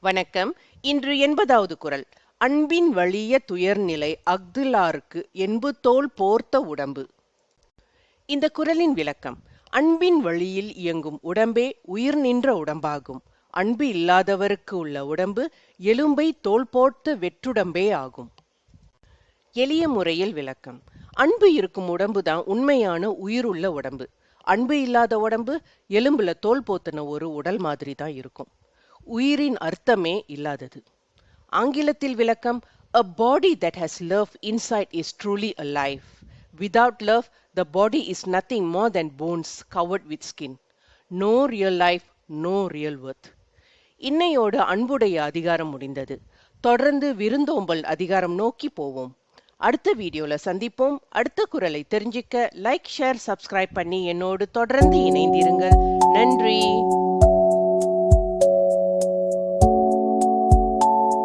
வணக்கம். இன்று எண்பதாவது குரல். அன்பின் வலிய துயர்நிலை அஃதுலாருக்கு என்பு தோல் போர்த்த உடம்பு. இந்த குரலின் விளக்கம். அன்பின் வழியில் இயங்கும் உடம்பே உயிர் நின்ற உடம்பாகும். அன்பு இல்லாதவருக்கு உள்ள உடம்பு எலும்பை தோல் போர்த்த வெற்றுடம்பே ஆகும். எளிய முறையில் விளக்கம். அன்பு இருக்கும் உடம்பு தான் உண்மையான உயிருள்ள உடம்பு. அன்பு இல்லாத உடம்பு எலும்புல தோல் போத்தின ஒரு உடல் மாதிரி தான் இருக்கும். உயிரின் அர்த்தமே இல்லாதது. ஆங்கிலத்தில் விளக்கம் a body that that love inside is truly a life without love the body is nothing more than bones covered with skin no real life no real worth இன்னையோடு அன்புடைய அதிகாரம் முடிந்தது. தொடர்ந்து விருந்தோம்பல் அதிகாரம் நோக்கி போவோம். அடுத்த வீடியோல சந்திப்போம். அடுத்த குரலை தெரிஞ்சுக்க லைக் ஷேர் சப்ஸ்கிரைப் பண்ணி என்னோடு தொடர்ந்து இணைந்திருங்கள். நன்றி!